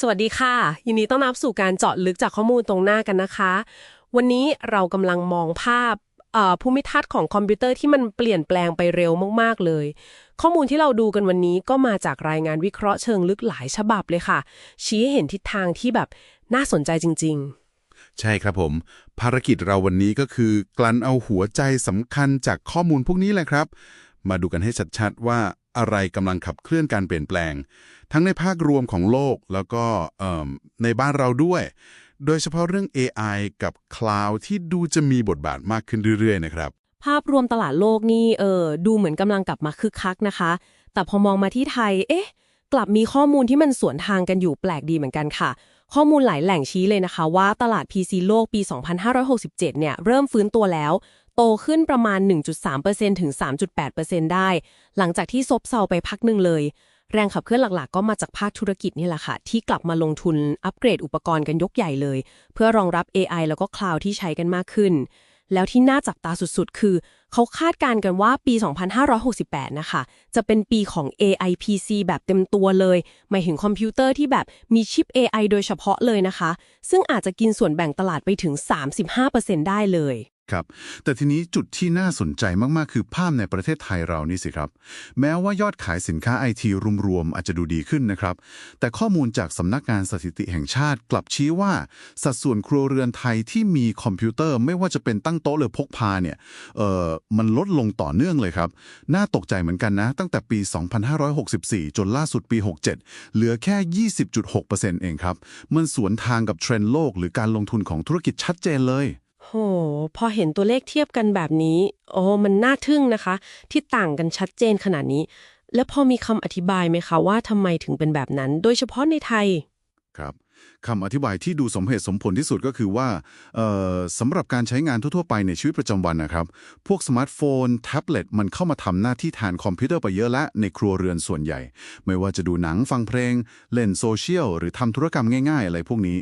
สวัสดีค่ะ ยินดีต้อนรับสู่การเจาะลึกจากข้อมูลตรงหน้ากันนะคะ วันนี้เรากำลังมองภาพภูมิทัศน์ของคอมพิวเตอร์ที่มันเปลี่ยนแปลงไปเร็วมาก ๆ เลย ข้อมูลที่เราดูกันวันนี้ก็มาจากรายงานวิเคราะห์เชิงลึกหลายฉบับเลยค่ะ ชี้ให้เห็นทิศทางที่แบบน่าสนใจจริง ๆ ใช่ครับผม ภารกิจเราวันนี้ก็คือ กลั่นเอาหัวใจสำคัญจากข้อมูลพวกนี้แหละครับ มาดูกันให้ชัดๆว่า อะไรกำลังขับเคลื่อนการเปลี่ยนแปลง ทั้งในภาครวมของโลกแล้วก็ในบ้านเราด้วย โดยเฉพาะเรื่อง AI กับ Cloud ที่ดูจะมีบทบาทมากขึ้นเรื่อยๆนะครับภาพรวมตลาดโลกนี่เออดูเหมือนกำลังกลับมาคึกคักนะคะ แต่พอมองมาที่ไทย เอ๊ะ กลับมีข้อมูลที่มันสวนทางกันอยู่แปลกดีเหมือนกันค่ะ ข้อมูลหลายแหล่งชี้เลยนะคะว่าตลาด PC โลกปี 2567 เนี่ย เริ่มฟื้นตัวแล้ว โตขึ้นประมาณ 1.3%ถึง 3.8%ได้ หลังจากที่ซบเซาไปพักหนึ่งเลย แรงขับเคลื่อนหลักๆ ก็มาจากภาคธุรกิจนี่แหละค่ะ ที่กลับมาลงทุนอัปเกรดอุปกรณ์กันยกใหญ่เลย เพื่อรองรับ AI แล้วก็คลาวด์ที่ใช้กันมากขึ้น แล้วที่น่าจับตาสุดๆ คือ เขาคาดการณ์กันว่าปี 2568 นะคะ จะเป็นปีของ AI PC แบบเต็มตัวเลย หมายถึงคอมพิวเตอร์ที่แบบมีชิป AI โดยเฉพาะเลยนะคะ ซึ่งอาจจะกินส่วนแบ่งตลาดไปถึง 35%ได้เลย ครับ แต่ทีนี้จุดที่น่าสนใจมาก ๆ คือภาพในประเทศไทยเรานี่สิครับ แม้ว่ายอดขายสินค้าไอทีรวม ๆ อาจจะดูดีขึ้นนะครับ แต่ข้อมูลจากสำนักงานสถิติแห่งชาติกลับชี้ว่า สัดส่วนครัวเรือนไทยที่มีคอมพิวเตอร์ไม่ว่าจะเป็นตั้งโต๊ะหรือพกพาเนี่ยเออมันลดลงต่อเนื่องเลยครับ น่าตกใจเหมือนกันนะ ตั้งแต่ปี 2564 จนล่าสุดปี 67 เหลือแค่ 20.6%เองครับมันสวนทางกับเทรนด์โลก หรือการลงทุนของธุรกิจชัดเจนเลย โห พอเห็นตัวเลขเทียบกันแบบนี้ โอ้มันน่าทึ่งนะคะ ที่ต่างกันชัดเจนขนาดนี้ แล้วพอมีคำอธิบายไหมคะว่าทำไมถึงเป็นแบบนั้น โดยเฉพาะในไทย ครับ คำอธิบายที่ดูสมเหตุสมผลที่สุดก็คือว่าสำหรับการใช้งานทั่วๆไปในชีวิตประจำวันนะครับ พวกสมาร์ทโฟน แท็บเล็ตมันเข้ามาทำหน้าที่แทนคอมพิวเตอร์ไปเยอะและในครัวเรือนส่วนใหญ่ ไม่ว่าจะดูหนังฟังเพลง เล่นโซเชียล หรือทำธุรกรรมง่ายๆ อะไรพวกนี้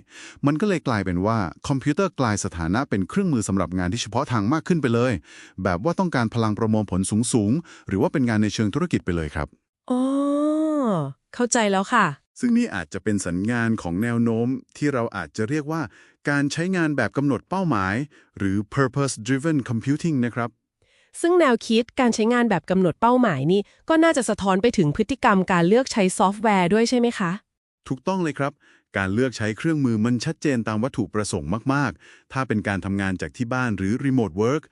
มันก็เลยกลายเป็นว่าคอมพิวเตอร์กลายสถานะเป็นเครื่องมือสำหรับงานที่เฉพาะทางมากขึ้นไปเลย แบบว่าต้องการพลังประมวลผลสูงๆหรือว่าเป็นงานในเชิงธุรกิจไปเลยครับอ๋อเข้าใจแล้วค่ะ ซึ่งนี่อาจจะเป็นสัญญาณของแนวโน้มที่เราอาจจะเรียกว่า การใช้งานแบบกำหนดเป้าหมาย หรือ purpose driven computing นะครับ ซึ่งแนวคิดการใช้งานแบบกำหนดเป้าหมายนี่ก็น่าจะสะท้อนไปถึงพฤติกรรมการเลือกใช้ซอฟต์แวร์ด้วยใช่ไหมคะ ถูกต้องเลยครับ การเลือกใช้เครื่องมือมันชัดเจนตามวัตถุประสงค์มาก ๆ ถ้าเป็นการทำงานจากที่บ้านหรือ remote work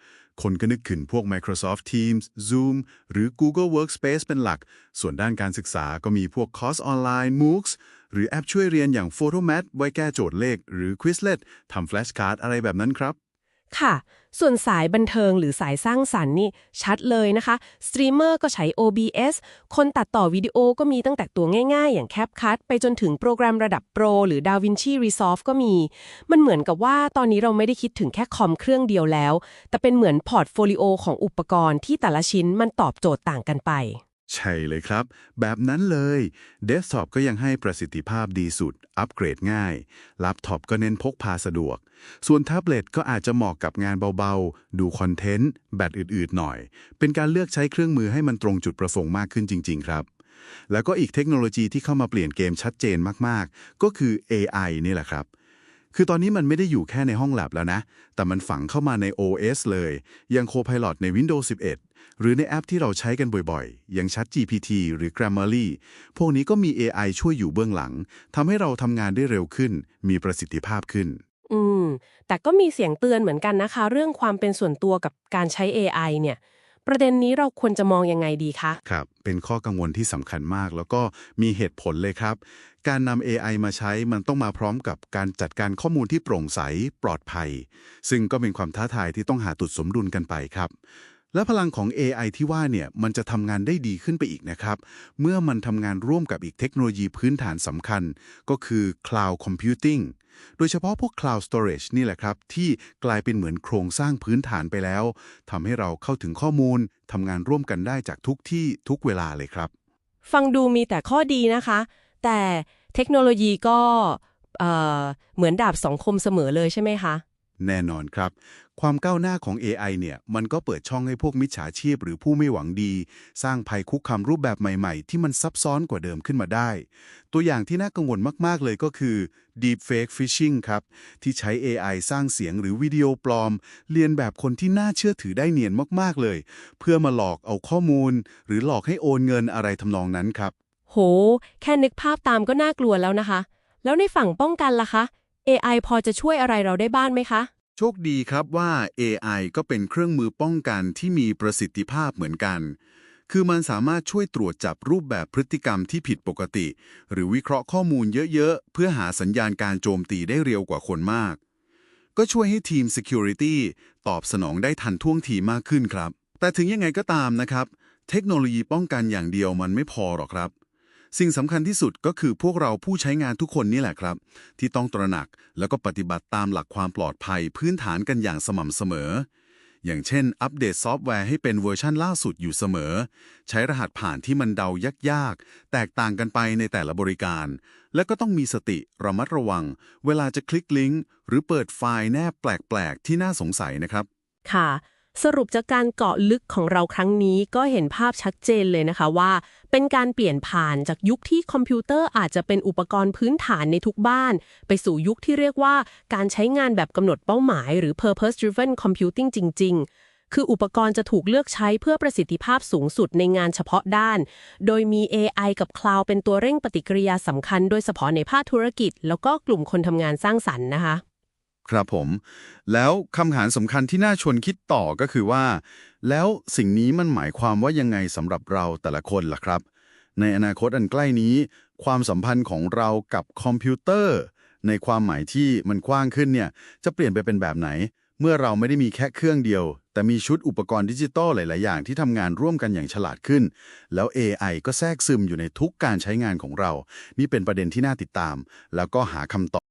คนก็นึกถึงพวก Microsoft Teams Zoom หรือ Google Workspace เป็นหลัก ส่วนด้านการศึกษาก็มีพวกคอร์สออนไลน์ MOOCs หรือแอปช่วยเรียนอย่าง Photomat ไว้แก้โจทย์เลข หรือ Quizlet ทำ flashcard อะไรแบบนั้นครับ ค่ะ ส่วนสายบันเทิงหรือสายสร้างสรรค์นี่ชัดเลยนะคะ สตรีมเมอร์ก็ใช้ OBS คนตัดต่อวิดีโอก็มีตั้งแต่ตัวง่ายๆ อย่าง CapCut ไปจนถึงโปรแกรมระดับโปรหรือ DaVinci Resolve ก็มี มันเหมือนกับว่าตอนนี้เราไม่ได้คิดถึงแค่คอมเครื่องเดียวแล้ว แต่เป็นเหมือนพอร์ตโฟลิโอของอุปกรณ์ที่แต่ละชิ้นมันตอบโจทย์ต่างกันไป ใช่เลยครับ แบบนั้นเลยเดสก์ท็อปก็ยังให้ประสิทธิภาพดีสุด อัปเกรดง่ายแล็ปท็อปก็เน้นพกพาสะดวก ส่วนแท็บเล็ตก็อาจจะเหมาะกับงานเบาๆ ดูคอนเทนต์ แบตอืดๆหน่อย เป็นการเลือกใช้เครื่องมือให้มันตรงจุดประสงค์มากขึ้นจริง ๆ ครับ แล้วก็อีกเทคโนโลยีที่เข้ามาเปลี่ยนเกมชัดเจนมากๆ ก็คือ AI นี่แหละครับ คือตอนนี้มันไม่ได้อยู่แค่ในห้องแลบแล้วนะ แต่มันฝังเข้ามาใน OS เลย อย่าง Copilot ใน Windows 11 หรือในแอปที่เราใช้กันบ่อยๆ อย่าง ChatGPT หรือ Grammarly พวกนี้ก็มี AI ช่วยอยู่เบื้องหลัง ทำให้เราทำงานได้เร็วขึ้น มีประสิทธิภาพขึ้น อืม แต่ก็มีเสียงเตือนเหมือนกันนะคะ เรื่องความเป็นส่วนตัวกับการใช้ AI เนี่ย ประเด็นนี้เราควรจะมองยังไงดีคะครับ เป็นข้อกังวลที่สำคัญมาก แล้วก็มีเหตุผลเลยครับ การนำ AI มาใช้มันต้องมาพร้อมกับการจัดการข้อมูลที่โปร่งใสปลอดภัย ซึ่งก็เป็นความท้าทายที่ต้องหาจุดสมดุลกันไปครับ และพลังของ AI ที่ว่าเนี่ยมันจะทำงานได้ดีขึ้นไปอีกนะครับ เมื่อมันทำงานร่วมกับอีกเทคโนโลยีพื้นฐานสำคัญ ก็คือ Cloud Computing โดยเฉพาะพวก Cloud Storage นี่แหละครับ ที่กลายเป็นเหมือนโครงสร้างพื้นฐานไปแล้วทำให้เราเข้าถึงข้อมูลทำงานร่วมกันได้จากทุกที่ทุกเวลาเลยครับ ฟังดูมีแต่ข้อดีนะคะ แต่เทคโนโลยีก็เอ่อเหมือนดาบสองคมเสมอเลยใช่ไหมคะแน่นอนครับ ความก้าวหน้าของ AI เนี่ยมันก็เปิดช่องให้พวกมิจฉาชีพหรือผู้ไม่หวังดี สร้างภัยคุกคามรูปแบบใหม่ๆ ที่มันซับซ้อนกว่าเดิมขึ้นมาได้ ตัวอย่างที่น่ากังวลมากๆเลยก็คือ Deepfake Phishing ครับ ที่ใช้ AI สร้างเสียงหรือวิดีโอปลอม เรียนแบบคนที่น่าเชื่อถือได้เนียนมากๆเลย เพื่อมาหลอกเอาข้อมูล หรือหลอกให้โอนเงินอะไรทำนองนั้นครับ โห แค่นึกภาพตามก็น่ากลัวแล้วนะคะ แล้วในฝั่งป้องกันล่ะคะ AI พอจะช่วยอะไรเราได้บ้างไหมคะ โชคดีครับว่า AI ก็เป็นเครื่องมือป้องกันที่มีประสิทธิภาพเหมือนกัน คือมันสามารถช่วยตรวจจับรูปแบบพฤติกรรมที่ผิดปกติ หรือวิเคราะห์ข้อมูลเยอะ ๆ เพื่อหาสัญญาณการโจมตีได้เร็วกว่าคนมาก ก็ช่วยให้ทีม Security ตอบสนองได้ทันท่วงทีมากขึ้นครับ แต่ถึงยังไงก็ตามนะครับ เทคโนโลยีป้องกันอย่างเดียวมันไม่พอหรอกครับ สิ่งสำคัญที่สุดก็คือพวกเราผู้ใช้งานทุกคนนี่แหละครับ ที่ต้องตระหนักแล้วก็ปฏิบัติตามหลักความปลอดภัยพื้นฐานกันอย่างสม่ำเสมอ อย่างเช่น อัปเดตซอฟต์แวร์ให้เป็นเวอร์ชันล่าสุดอยู่เสมอ ใช้รหัสผ่านที่มันเดายากๆ แตกต่างกันไปในแต่ละบริการ และก็ต้องมีสติระมัดระวัง เวลาจะคลิกลิงก์หรือเปิดไฟล์แนบแปลกๆ ที่น่าสงสัยนะครับ ค่ะ สรุปจากการเกาะลึกของเราครั้งนี้ก็เห็นภาพชัดเจนเลยนะคะว่า เป็นการเปลี่ยนผ่านจากยุคที่คอมพิวเตอร์อาจจะเป็นอุปกรณ์พื้นฐานในทุกบ้าน ไปสู่ยุคที่เรียกว่าการใช้งานแบบกำหนดเป้าหมาย หรือ purpose driven computing จริง ๆ คืออุปกรณ์จะถูกเลือกใช้เพื่อประสิทธิภาพสูงสุดในงานเฉพาะด้าน โดยมี AI กับ Cloud เป็นตัวเร่งปฏิกิริยาสำคัญ โดยเฉพาะในภาคธุรกิจ แล้วก็กลุ่มคนทำงานสร้างสรรค์นะคะ ครับผม แล้วคำถามสำคัญที่น่าชวนคิดต่อก็คือว่า แล้วสิ่งนี้มันหมายความว่ายังไงสำหรับเราแต่ละคนล่ะครับ ในอนาคตอันใกล้นี้ ความสัมพันธ์ของเรากับคอมพิวเตอร์ ในความหมายที่มันกว้างขึ้นเนี่ยจะเปลี่ยนไปเป็นแบบไหน เมื่อเราไม่ได้มีแค่เครื่องเดียว แต่มีชุดอุปกรณ์ดิจิตอลหลาย ๆ อย่างที่ทำงานร่วมกันอย่างฉลาดขึ้น แล้ว AI ก็แทรกซึมอยู่ในทุกการใช้งานของเรา นี่เป็นประเด็นที่น่าติดตาม แล้วก็หาคำตอบ